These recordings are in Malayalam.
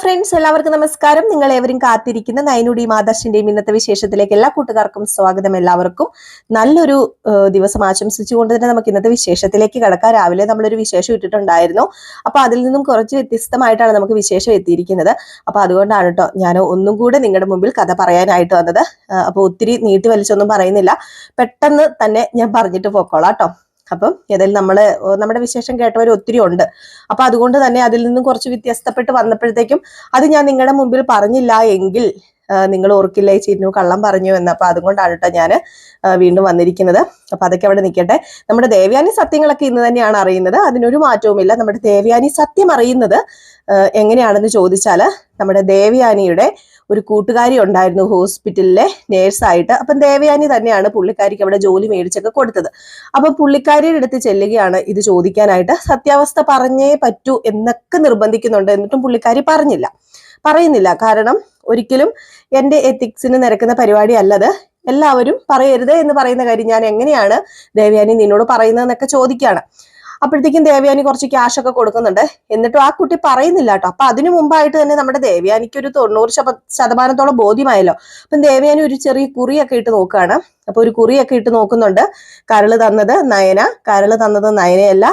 ഫ്രണ്ട്സ് എല്ലാവർക്കും നമസ്കാരം. നിങ്ങൾ ഏവരും കാത്തിരിക്കുന്ന നയനുടിയും ആദർശിന്റെയും ഇന്നത്തെ വിശേഷത്തിലേക്ക് എല്ലാ കൂട്ടുകാർക്കും സ്വാഗതം എല്ലാവർക്കും. നല്ലൊരു ദിവസം ആശംസിച്ചുകൊണ്ട് തന്നെ നമുക്ക് ഇന്നത്തെ വിശേഷത്തിലേക്ക് കിടക്കാം. രാവിലെ നമ്മളൊരു വിശേഷം ഇട്ടിട്ടുണ്ടായിരുന്നു. അപ്പൊ അതിൽ നിന്നും കുറച്ച് വ്യത്യസ്തമായിട്ടാണ് നമുക്ക് വിശേഷം എത്തിയിരിക്കുന്നത്. അപ്പൊ അതുകൊണ്ടാണ് കേട്ടോ ഞാൻ ഒന്നും കൂടെ നിങ്ങളുടെ മുമ്പിൽ കഥ പറയാനായിട്ട് വന്നത്. അപ്പൊ ഒത്തിരി നീട്ടി വലിച്ചൊന്നും പറയുന്നില്ല. പെട്ടെന്ന് തന്നെ ഞാൻ പറഞ്ഞിട്ട് പോക്കോളാം കേട്ടോ അപ്പം ഏതായാലും നമ്മൾ നമ്മുടെ വിശേഷം കേട്ടവർ ഒത്തിരി ഉണ്ട്. അപ്പൊ അതുകൊണ്ട് തന്നെ അതിൽ നിന്നും കുറച്ച് വ്യത്യസ്തപ്പെട്ട് വന്നപ്പോഴത്തേക്കും അത് ഞാൻ നിങ്ങളുടെ മുമ്പിൽ പറഞ്ഞില്ല എങ്കിൽ നിങ്ങൾ നിങ്ങൾ ഓർക്കില്ലേ ചിന്നു കള്ളം പറഞ്ഞു എന്ന്. അപ്പൊ അതുകൊണ്ടാണ് കേട്ടോ ഞാൻ വീണ്ടും വന്നിരിക്കുന്നത്. അപ്പൊ അതൊക്കെ അവിടെ നിൽക്കട്ടെ. നമ്മുടെ ദേവ്യാനി സത്യങ്ങളൊക്കെ ഇന്ന് തന്നെയാണ് അറിയുന്നത്. അതിനൊരു മാറ്റവുമില്ല. നമ്മുടെ ദേവ്യാനി സത്യം അറിയുന്നത് എങ്ങനെയാണെന്ന് ചോദിച്ചാൽ നമ്മുടെ ദേവയാനിയുടെ ഒരു കൂട്ടുകാരി ഉണ്ടായിരുന്നു ഹോസ്പിറ്റലിലെ നേഴ്സായിട്ട്. അപ്പം ദേവയാനി തന്നെയാണ് പുള്ളിക്കാരിക്ക് അവിടെ ജോലി മേടിച്ചൊക്കെ കൊടുത്തത്. അപ്പം പുള്ളിക്കാരിയുടെ അടുത്ത് ചെല്ലുകയാണ് ഇത് ചോദിക്കാനായിട്ട്. സത്യാവസ്ഥ പറഞ്ഞേ പറ്റൂ എന്നൊക്കെ നിർബന്ധിക്കുന്നുണ്ട് എന്നിട്ടും പുള്ളിക്കാരി പറഞ്ഞില്ല. പറയുന്നില്ല. കാരണം ഒരിക്കലും എന്റെ എത്തിക്സിന് നിരക്കുന്ന പരിപാടി അല്ലത്. എല്ലാവരും പറയരുത് എന്ന് പറയുന്ന കാര്യം ഞാൻ എങ്ങനെയാണ് ദേവയാനി നിന്നോട് പറയുന്നതെന്നൊക്കെ ചോദിക്കുകയാണ്. അപ്പോഴത്തേക്കും ദേവയാനി കുറച്ച് ക്യാഷ് ഒക്കെ കൊടുക്കുന്നുണ്ട്. എന്നിട്ടും ആ കുട്ടി പറയുന്നില്ല കേട്ടോ. അപ്പൊ അതിനു മുമ്പായിട്ട് തന്നെ നമ്മുടെ ദേവയാനിക്ക് ഒരു തൊണ്ണൂറ് ശത ശതമാനത്തോളം ബോധ്യമായല്ലോ. അപ്പം ദേവയാനി ഒരു ചെറിയ കുറിയൊക്കെ ഇട്ട് നോക്കുകയാണ്. അപ്പൊ ഒരു കുറിയൊക്കെ ഇട്ട് നോക്കുന്നുണ്ട്. കരൾ തന്നത് നയന. കരൾ തന്നത് നയനയല്ല.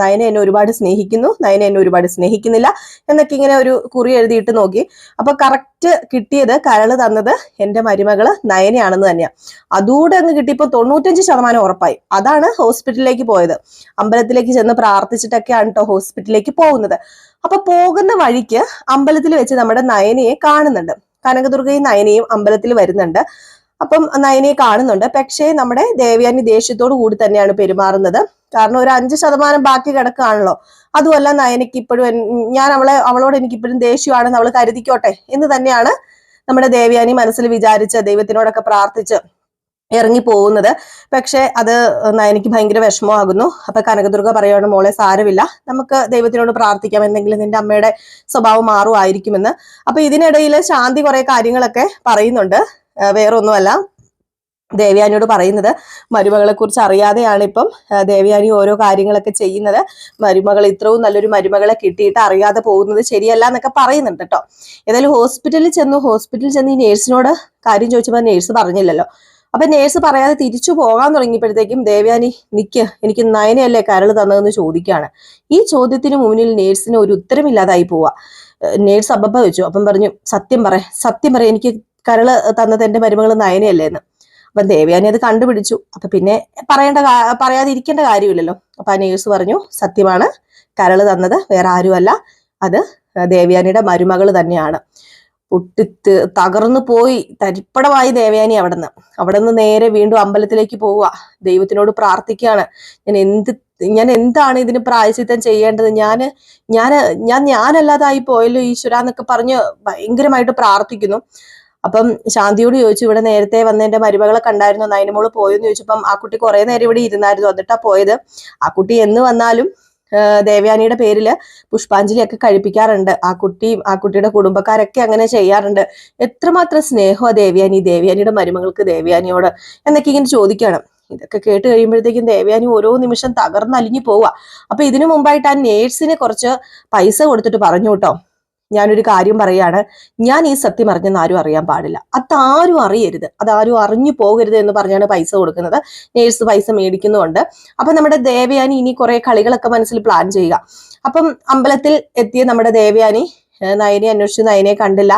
നയന എന്നെ ഒരുപാട് സ്നേഹിക്കുന്നു നയന എന്നെ ഒരുപാട് സ്നേഹിക്കുന്നില്ല എന്നൊക്കെ ഇങ്ങനെ ഒരു കുറി എഴുതിയിട്ട് നോക്കി. അപ്പൊ കറക്റ്റ് കിട്ടിയത് കരൾ തന്നത് എന്റെ മരുമകൾ നയനയാണെന്ന് തന്നെയാ. അതുകൂടെ അങ്ങ് കിട്ടിയപ്പോ തൊണ്ണൂറ്റഞ്ച് ശതമാനം ഉറപ്പായി. അതാണ് ഹോസ്പിറ്റലിലേക്ക് പോയത്. അമ്പലത്തിലേക്ക് ചെന്ന് പ്രാർത്ഥിച്ചിട്ടൊക്കെയാണ് കേട്ടോ ഹോസ്പിറ്റലിലേക്ക് പോകുന്നത്. അപ്പൊ പോകുന്ന വഴിക്ക് അമ്പലത്തിൽ വെച്ച് നമ്മുടെ നയനയെ കാണുന്നുണ്ട്. കനകദുർഗയും നയനയും അമ്പലത്തിൽ വരുന്നുണ്ട്. അപ്പം നയനെ കാണുന്നുണ്ട്. പക്ഷേ നമ്മുടെ ദേവയാനി ദേഷ്യത്തോടു കൂടി തന്നെയാണ് പെരുമാറുന്നത്. കാരണം ഒരു അഞ്ച് ശതമാനം ബാക്കി കിടക്കുകയാണല്ലോ. അതുമല്ല നയനയ്ക്ക് ഇപ്പോഴും ഞാൻ അവളെ അവളോട് എനിക്ക് ഇപ്പോഴും ദേഷ്യമാണെന്ന് അവൾ കരുതിക്കോട്ടെ എന്ന് തന്നെയാണ് നമ്മുടെ ദേവയാനി മനസ്സിൽ വിചാരിച്ച് ദൈവത്തിനോടൊക്കെ പ്രാർത്ഥിച്ച് ഇറങ്ങി പോകുന്നത് പക്ഷെ അത് നയനിക്ക് ഭയങ്കര വിഷമമാകുന്നു. അപ്പൊ കനകദുർഗ പറയുകയാണ് മോളെ സാരമില്ല. നമുക്ക് ദൈവത്തിനോട് പ്രാർത്ഥിക്കാം. എന്തെങ്കിലും നിന്റെ അമ്മയുടെ സ്വഭാവം മാറുമായിരിക്കുമെന്ന്. അപ്പൊ ഇതിനിടയിൽ ശാന്തി കുറെ കാര്യങ്ങളൊക്കെ പറയുന്നുണ്ട്. ആ, വേറെ ഒന്നുമല്ല ദേവയാനിയോട് പറയുന്നത് മരുമകളെ കുറിച്ച് അറിയാതെയാണ് ഇപ്പം ദേവ്യാനി ദേവയാനി ഓരോ കാര്യങ്ങളൊക്കെ ചെയ്യുന്നത്. മരുമകൾ ഇത്രയും നല്ലൊരു മരുമകളെ കിട്ടിയിട്ട് അറിയാതെ പോകുന്നത് ശരിയല്ല എന്നൊക്കെ പറയുന്നുണ്ട് കേട്ടോ. ഏതായാലും ഹോസ്പിറ്റലിൽ ചെന്നു ഹോസ്പിറ്റലിൽ ചെന്ന് ഈ നേഴ്സിനോട് കാര്യം ചോദിച്ചപ്പോൾ നേഴ്സ് പറഞ്ഞില്ലല്ലോ. അപ്പൊ നേഴ്സ് പറയാതെ തിരിച്ചു പോകാൻ തുടങ്ങിയപ്പോഴത്തേക്കും ദേവ്യാനി നിക്ക് എനിക്ക് നയനയല്ലേ കരൾ തന്നതെന്ന് ചോദിക്കുകയാണ്. ഈ ചോദ്യത്തിന് മുന്നിൽ നേഴ്സിന് ഒരു ഉത്തരമില്ലാതായി പോവാ. നേഴ്സ് അബബ വെച്ചു അപ്പം പറഞ്ഞു സത്യം പറ സത്യം പറ എനിക്ക് കരൾ തന്നത് എന്റെ മരുമകൾ നയനയല്ലേ എന്ന് അപ്പൊ ദേവയാനി അത് കണ്ടുപിടിച്ചു. അപ്പൊ പിന്നെ പറയേണ്ട പറയാതിരിക്കേണ്ട കാര്യമില്ലല്ലോ. അപ്പൊ ആ നേഴ്സ് പറഞ്ഞു സത്യമാണ്. കരൾ തന്നത് വേറെ ആരുമല്ല. അത് ദേവയാനിയുടെ മരുമകൾ തന്നെയാണ്. പൊട്ടിത്ത് തകർന്നു പോയി. തരിപ്പടമായി ദേവയാനി അവിടുന്ന്. അവിടെ നിന്ന് നേരെ വീണ്ടും അമ്പലത്തിലേക്ക് പോവുക. ദൈവത്തിനോട് പ്രാർത്ഥിക്കുകയാണ്. ഞാൻ എന്ത് ഞാൻ എന്താണ് ഇതിന് പ്രായശ്ചിത്തം ചെയ്യേണ്ടത്? ഞാൻ ഞാൻ ഞാൻ ഞാനല്ലാതായി പോയല്ലോ ഈശ്വര എന്നൊക്കെ പറഞ്ഞ് ഭയങ്കരമായിട്ട് പ്രാർത്ഥിക്കുന്നു. അപ്പം ശാന്തിയോട് ചോദിച്ചു ഇവിടെ നേരത്തെ വന്ന എന്റെ മരുമകളെ കണ്ടായിരുന്നു? നയനമോൾ പോയെന്ന് ചോദിച്ചപ്പം ആ കുട്ടി കുറെ നേരം ഇവിടെ ഇരുന്നായിരുന്നു എന്നിട്ടാ പോയത്. ആ കുട്ടി എന്ന് വന്നാലും ദേവയാനിയുടെ പേരിൽ പുഷ്പാഞ്ജലി ഒക്കെ കഴിപ്പിക്കാറുണ്ട്. ആ കുട്ടിയും ആ കുട്ടിയുടെ കുടുംബക്കാരൊക്കെ അങ്ങനെ ചെയ്യാറുണ്ട്. എത്രമാത്രം സ്നേഹമാ ദേവയാനി ദേവയാനിയുടെ മരുമകൾക്ക് ദേവയാനിയോട്? എന്നൊക്കെ ഇങ്ങനെ ചോദിക്കണം. ഇതൊക്കെ കേട്ട് കഴിയുമ്പോഴത്തേക്കും ദേവയാനി ഓരോ നിമിഷം തകർന്നലിഞ്ഞു പോവുക അപ്പൊ ഇതിനു മുമ്പായിട്ട് ആ നേഴ്സിന് കുറച്ച് പൈസ കൊടുത്തിട്ട് പറഞ്ഞു കേട്ടോ. ഞാനൊരു കാര്യം പറയാണ്. ഞാൻ ഈ സത്യം അറിഞ്ഞെന്ന് ആരും അറിയാൻ പാടില്ല. അതാരും അറിയരുത്. അതാരും അറിഞ്ഞു പോകരുത് എന്ന് പറഞ്ഞാണ് പൈസ കൊടുക്കുന്നത്. നേഴ്സ് പൈസ മേടിക്കുന്നുണ്ട്. അപ്പൊ നമ്മുടെ ദേവയാനി ഇനി കുറേ കളികളൊക്കെ മനസ്സിൽ പ്ലാൻ ചെയ്യുക. അപ്പം അമ്പലത്തിൽ എത്തിയ നമ്മുടെ ദേവയാനി നയനെ അന്വേഷിച്ച് നയനെ കണ്ടില്ല.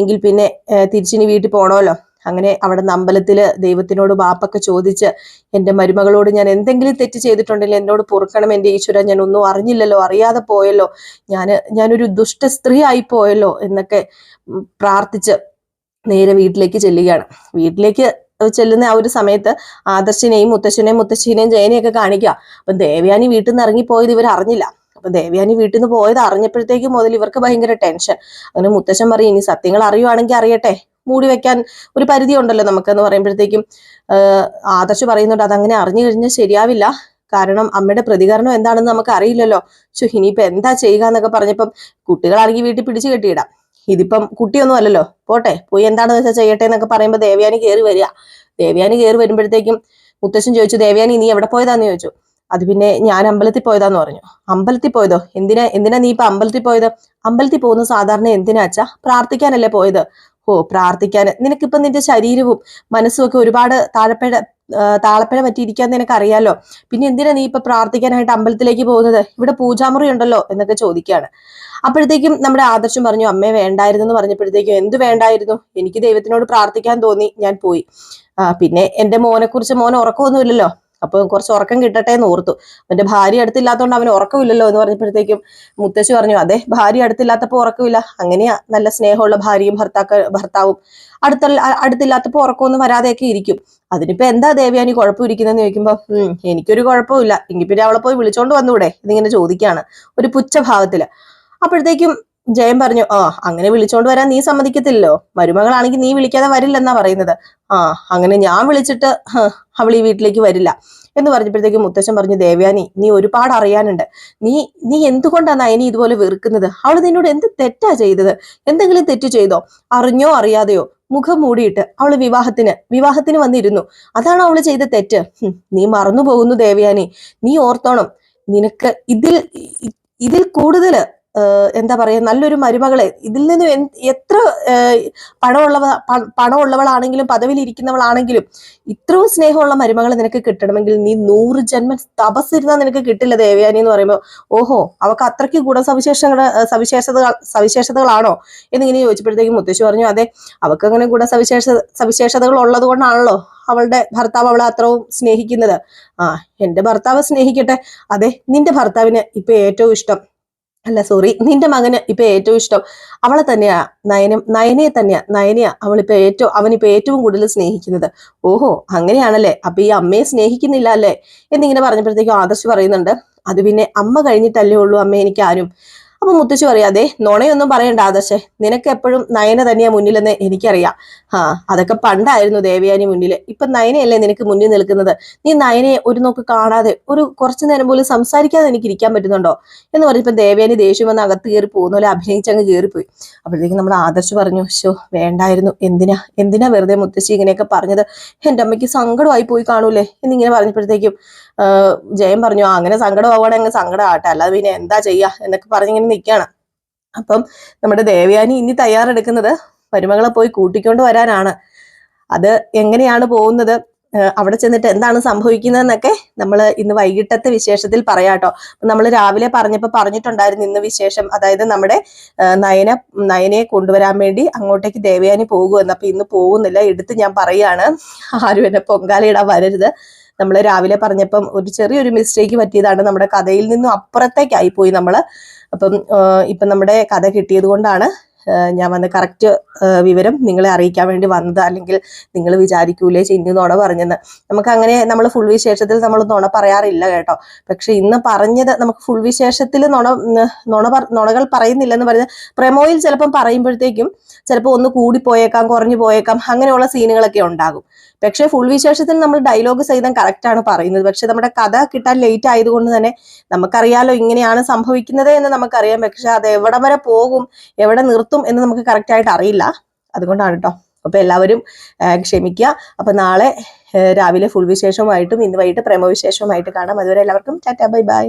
എങ്കിൽ പിന്നെ തിരിച്ചിനി വീട്ടിൽ പോണമല്ലോ? അങ്ങനെ അവിടെ നിന്ന് അമ്പലത്തിൽ ദൈവത്തിനോട് ബാപ്പൊക്കെ ചോദിച്ച് എന്റെ മരുമകളോട് ഞാൻ എന്തെങ്കിലും തെറ്റ് ചെയ്തിട്ടുണ്ടെങ്കിൽ എന്നോട് പൊറുക്കണം എന്റെ ഈശ്വര ഞാൻ ഒന്നും അറിഞ്ഞില്ലല്ലോ അറിയാതെ പോയല്ലോ ഞാൻ ഞാനൊരു ദുഷ്ട സ്ത്രീ ആയി പോയല്ലോ എന്നൊക്കെ പ്രാർത്ഥിച്ച് നേരെ വീട്ടിലേക്ക് ചെല്ലുകയാണ്. വീട്ടിലേക്ക് ചെല്ലുന്ന ആ ഒരു സമയത്ത് ആദർശിനെയും മുത്തശ്ശനെയും മുത്തശ്ശിനെയും ജയനെയൊക്കെ കാണിക്കുക. അപ്പം ദേവയാനി വീട്ടിൽ നിന്ന് ഇറങ്ങിപ്പോയത് ഇവർ അറിഞ്ഞില്ല. അപ്പൊ ദേവയാനി വീട്ടിൽ നിന്ന് പോയത് അറിഞ്ഞപ്പോഴത്തേക്ക് മുതൽ ഇവർക്ക് ഭയങ്കര ടെൻഷൻ. അങ്ങനെ മുത്തശ്ശൻ പറയും ഇനി സത്യങ്ങൾ അറിയുവാണെങ്കിൽ അറിയട്ടെ. മൂടി വെക്കാൻ ഒരു പരിധി ഉണ്ടല്ലോ നമുക്കെന്ന് പറയുമ്പോഴത്തേക്കും. ആദർശ് പറയുന്നുണ്ട് അതങ്ങനെ അറിഞ്ഞു കഴിഞ്ഞാൽ ശരിയാവില്ല. കാരണം അമ്മയുടെ പ്രതികരണം എന്താണെന്ന് നമുക്ക് അറിയില്ലല്ലോ ചോ ഇനിയിപ്പോ എന്താ ചെയ്യുക എന്നൊക്കെ പറഞ്ഞപ്പം കുട്ടികളാണെങ്കിൽ വീട്ടിൽ പിടിച്ചു കെട്ടിയിടാം. ഇതിപ്പം കുട്ടിയൊന്നും അല്ലല്ലോ. പോട്ടെ പോയി എന്താണെന്ന് വെച്ചാൽ ചെയ്യട്ടെ എന്നൊക്കെ പറയുമ്പോൾ ദേവയാനി കയറി വരിക. ദേവയാനി കയറി വരുമ്പോഴത്തേക്കും മുത്തശ്ശൻ ചോദിച്ചു ദേവയാനി നീ എവിടെ പോയതാന്ന് ചോദിച്ചു? അത് പിന്നെ ഞാൻ അമ്പലത്തിൽ പോയതാന്ന് പറഞ്ഞു. അമ്പലത്തിൽ പോയതോ? എന്തിനാ എന്തിനാ നീ ഇപ്പൊ അമ്പലത്തിൽ പോയത്? അമ്പലത്തിൽ പോകുന്ന സാധാരണ എന്തിനാച്ചാ പ്രാർത്ഥിക്കാനല്ലേ പോയത്. ഓ പ്രാർത്ഥിക്കാൻ. നിനക്കിപ്പം നിന്റെ ശരീരവും മനസ്സും ഒക്കെ ഒരുപാട് താഴപ്പഴ ആ, താളപ്പഴ പറ്റിയിരിക്കാൻ നിനക്ക് അറിയാലോ പിന്നെ എന്തിനാ നീ ഇപ്പൊ പ്രാർത്ഥിക്കാനായിട്ട് അമ്പലത്തിലേക്ക് പോകുന്നത്? ഇവിടെ പൂജാമുറി ഉണ്ടല്ലോ എന്നൊക്കെ ചോദിക്കുകയാണ് അപ്പോഴത്തേക്കും നമ്മുടെ ആദർശം പറഞ്ഞു അമ്മേ വേണ്ടായിരുന്നു എന്ന് പറഞ്ഞപ്പോഴത്തേക്കും എന്ത് വേണ്ടായിരുന്നു? എനിക്ക് ദൈവത്തിനോട് പ്രാർത്ഥിക്കാൻ തോന്നി ഞാൻ പോയി. പിന്നെ എന്റെ മോനെ കുറിച്ച് മോൻ ഉറക്കമൊന്നുമില്ലല്ലോ. അപ്പൊ കുറച്ച് ഉറക്കം കിട്ടട്ടെ എന്ന് ഓർത്തു. അവന്റെ ഭാര്യ അടുത്തില്ലാത്തതുകൊണ്ട് അവന് ഉറക്കമില്ലല്ലോ എന്ന് പറഞ്ഞപ്പോഴത്തേക്കും മുത്തശ്ശി പറഞ്ഞു അതെ ഭാര്യ അടുത്തില്ലാത്തപ്പോ ഉറക്കമില്ല. അങ്ങനെയാ നല്ല സ്നേഹമുള്ള ഭാര്യയും ഭർത്താക്ക ഭർത്താവും അടുത്ത അടുത്തില്ലാത്തപ്പോ ഉറക്കമൊന്നും വരാതെയൊക്കെ ഇരിക്കും. അതിനിപ്പോ എന്താ ദേവയാനി കുഴപ്പമിരിക്കുന്നതെന്ന് ചോദിക്കുമ്പോ ഉം എനിക്കൊരു കുഴപ്പമില്ല എങ്കിൽ പിന്നെ അവളെ പോയി വിളിച്ചോണ്ട് വന്നൂടെ? ഇതിങ്ങനെ ചോദിക്കാണ് ഒരു പുച്ഛഭാവത്തിൽ. അപ്പോഴത്തേക്കും ജയൻ പറഞ്ഞു ആ അങ്ങനെ വിളിച്ചോണ്ട് വരാൻ നീ സമ്മതിക്കത്തില്ലല്ലോ. മരുമകളാണെങ്കിൽ നീ വിളിക്കാതെ വരില്ലെന്നാ പറയുന്നത്. ആ അങ്ങനെ ഞാൻ വിളിച്ചിട്ട് അവൾ ഈ വീട്ടിലേക്ക് വരില്ല. എന്ന് പറഞ്ഞപ്പോഴത്തേക്ക് മുത്തശ്ശൻ പറഞ്ഞു ദേവ്യാനി നീ ഒരുപാട് അറിയാനുണ്ട്. നീ നീ എന്തുകൊണ്ടാണ് അയനി ഇതുപോലെ വെറുക്കുന്നത്? അവൾ നിന്നോട് എന്ത് തെറ്റാ ചെയ്തത്? എന്തെങ്കിലും തെറ്റ് ചെയ്തോ? അറിഞ്ഞോ അറിയാതെയോ? മുഖം മൂടിയിട്ട് അവൾ വിവാഹത്തിന് വിവാഹത്തിന് വന്നിരുന്നു. അതാണ് അവൾ ചെയ്ത തെറ്റ്? നീ മറന്നു പോകുന്നു ദേവയാനി. നീ ഓർത്തോണം. നിനക്ക് ഇതിൽ ഇതിൽ കൂടുതൽ എന്താ പറയാ നല്ലൊരു മരുമകളെ. ഇതിൽ നിന്ന് എത്ര പണമുള്ളവ പണമുള്ളവളാണെങ്കിലും പദവിയിൽ ഇരിക്കുന്നവളാണെങ്കിലും ഇത്രയും സ്നേഹമുള്ള മരുമകളെ നിനക്ക് കിട്ടണമെങ്കിൽ നീ നൂറ് ജന്മം തപസ്സിരുന്നാൽ നിനക്ക് കിട്ടില്ല ദേവയാനി എന്ന് പറയുമ്പോൾ ഓഹോ അവക്ക് അത്രയ്ക്ക് ഗുണസവിശേഷങ്ങൾ സവിശേഷതകൾ സവിശേഷതകളാണോ? എന്നിങ്ങനെ ചോദിച്ചപ്പോഴത്തേക്കും മുത്തശ്ശി പറഞ്ഞു അതെ അവൾക്ക് അങ്ങനെ ഗുണസവിശേഷ സവിശേഷതകൾ ഉള്ളത് കൊണ്ടാണല്ലോ അവളുടെ ഭർത്താവ് അവളെ അത്രയും സ്നേഹിക്കുന്നത്. ആ എന്റെ ഭർത്താവ് സ്നേഹിക്കട്ടെ. അതെ നിന്റെ ഭർത്താവിന് ഇപ്പൊ ഏറ്റവും ഇഷ്ടം അല്ല സോറി നിന്റെ മകന് ഇപ്പൊ ഏറ്റവും ഇഷ്ടം അവളെ തന്നെയാ. നയനം നയനയെ തന്നെയാ. നയനയാ അവളിപ്പോ ഏറ്റവും അവനിപ്പോ ഏറ്റവും കൂടുതൽ സ്നേഹിക്കുന്നത്. ഓഹോ അങ്ങനെയാണല്ലേ? അപ്പൊ ഈ അമ്മയെ സ്നേഹിക്കുന്നില്ല അല്ലേ? എന്നിങ്ങനെ പറഞ്ഞപ്പോഴത്തേക്കും ആദർശ് പറയുന്നുണ്ട് അത് പിന്നെ അമ്മ കഴിഞ്ഞിട്ടല്ലേ ഉള്ളൂ അമ്മ എനിക്ക് ആരും അപ്പൊ മുത്തശ്ശി പറയാ അതെ നുണയൊന്നും പറയണ്ട ആദർശേ. നിനക്ക് എപ്പോഴും നയന തന്നെയാ മുന്നിലെന്ന് എനിക്കറിയാം. ആ അതൊക്കെ പണ്ടായിരുന്നു ദേവയാനി മുന്നിൽ ഇപ്പൊ നയനയല്ലേ നിനക്ക് മുന്നിൽ നിൽക്കുന്നത്? നീ നയനയെ ഒരു നോക്ക് കാണാതെ ഒരു കുറച്ചു നേരം പോലും സംസാരിക്കാതെ എനിക്ക് ഇരിക്കാൻ പറ്റുന്നുണ്ടോ? എന്ന് പറഞ്ഞപ്പോ ദേവയാനി ദേഷ്യം വന്ന് അകത്ത് കയറി പോകുന്ന പോലെ അഭിനയിച്ചങ്ങ് കയറിപ്പോയി. അപ്പോഴത്തേക്കും നമ്മുടെ ആദർശ് പറഞ്ഞു ഷോ വേണ്ടായിരുന്നു. എന്തിനാ? എന്തിനാ വെറുതെ മുത്തശ്ശി ഇങ്ങനെയൊക്കെ പറഞ്ഞത്? എന്റെ അമ്മയ്ക്ക് സങ്കടമായി പോയി കാണൂലേ? എന്നിങ്ങനെ പറഞ്ഞപ്പോഴത്തേക്കും ജയം പറഞ്ഞു അങ്ങനെ സങ്കടമാവുകയാണെങ്കിൽ സങ്കടം ആട്ടെ അല്ലാതെ പിന്നെ എന്താ ചെയ്യാ? എന്നൊക്കെ പറഞ്ഞിങ്ങനെ നിൽക്കുകയാണ് അപ്പം നമ്മുടെ ദേവയാനി ഇനി തയ്യാറെടുക്കുന്നത് മരുമകളെ പോയി കൂട്ടിക്കൊണ്ട് വരാനാണ്. അത് എങ്ങനെയാണ് പോകുന്നത്? അവിടെ ചെന്നിട്ട് എന്താണ് സംഭവിക്കുന്നതെന്നൊക്കെ നമ്മൾ ഇന്ന് വൈകിട്ടത്തെ വിശേഷത്തിൽ പറയാട്ടോ നമ്മൾ രാവിലെ പറഞ്ഞപ്പോൾ പറഞ്ഞിട്ടുണ്ടായിരുന്നു ഇന്ന് വിശേഷം. അതായത് നമ്മുടെ നയന നയനയെ കൊണ്ടുവരാൻ വേണ്ടി അങ്ങോട്ടേക്ക് ദേവയാനി പോകുമെന്ന്. അപ്പം ഇന്ന് പോകുന്നില്ല എടുത്ത് ഞാൻ പറയാണ് ആരും എന്നെ പൊങ്കാലയിടാൻ വരരുത്. നമ്മൾ രാവിലെ പറഞ്ഞപ്പം ഒരു ചെറിയൊരു മിസ്റ്റേക്ക് പറ്റിയതാണ് നമ്മുടെ കഥയിൽ നിന്നും അപ്പുറത്തേക്കായി പോയി നമ്മൾ അപ്പം ഇപ്പം നമ്മുടെ കഥ കിട്ടിയത് കൊണ്ടാണ് ഞാൻ വന്ന് കറക്റ്റ് വിവരം നിങ്ങളെ അറിയിക്കാൻ വേണ്ടി വന്നത് അല്ലെങ്കിൽ നിങ്ങൾ വിചാരിക്കൂലേ ചിന്നു നുണ പറഞ്ഞെന്ന്. നമുക്ക് അങ്ങനെ നമ്മൾ ഫുൾ വിശേഷത്തിൽ നമ്മൾ നുണ പറയാറില്ല കേട്ടോ. പക്ഷെ ഇന്ന് പറഞ്ഞത് നമുക്ക് ഫുൾ വിശേഷത്തിൽ നുണ നുണ നുണകൾ പറയുന്നില്ലെന്ന് പറഞ്ഞ പ്രമോയിൽ ചിലപ്പം പറയുമ്പോഴത്തേക്കും ചിലപ്പോൾ ഒന്ന് കൂടി പോയേക്കാം കുറഞ്ഞു പോയേക്കാം അങ്ങനെയുള്ള സീനുകളൊക്കെ ഉണ്ടാകും. പക്ഷേ ഫുൾ വിശേഷത്തിൽ നമ്മൾ ഡയലോഗ് സഹിതം കറക്റ്റാണ് പറയുന്നത്. പക്ഷെ നമ്മുടെ കഥ കിട്ടാൻ ലേറ്റ് ആയതുകൊണ്ട് തന്നെ നമുക്കറിയാലോ ഇങ്ങനെയാണ് സംഭവിക്കുന്നത് എന്ന് നമുക്കറിയാം. പക്ഷെ അത് എവിടെ വരെ പോകും? എവിടെ നിർത്തും? എന്ന് നമുക്ക് കറക്റ്റ് ആയിട്ട് അറിയില്ല. അതുകൊണ്ടാണ് കേട്ടോ അപ്പൊ എല്ലാവരും ക്ഷമിക്കുക അപ്പൊ നാളെ രാവിലെ ഫുൾ വിശേഷവുമായിട്ടും ഇന്ന് വൈകിട്ട് പ്രേമവിശേഷവുമായിട്ട് കാണാം. അതുവരെ എല്ലാവർക്കും ടാറ്റാ ബൈ ബൈ.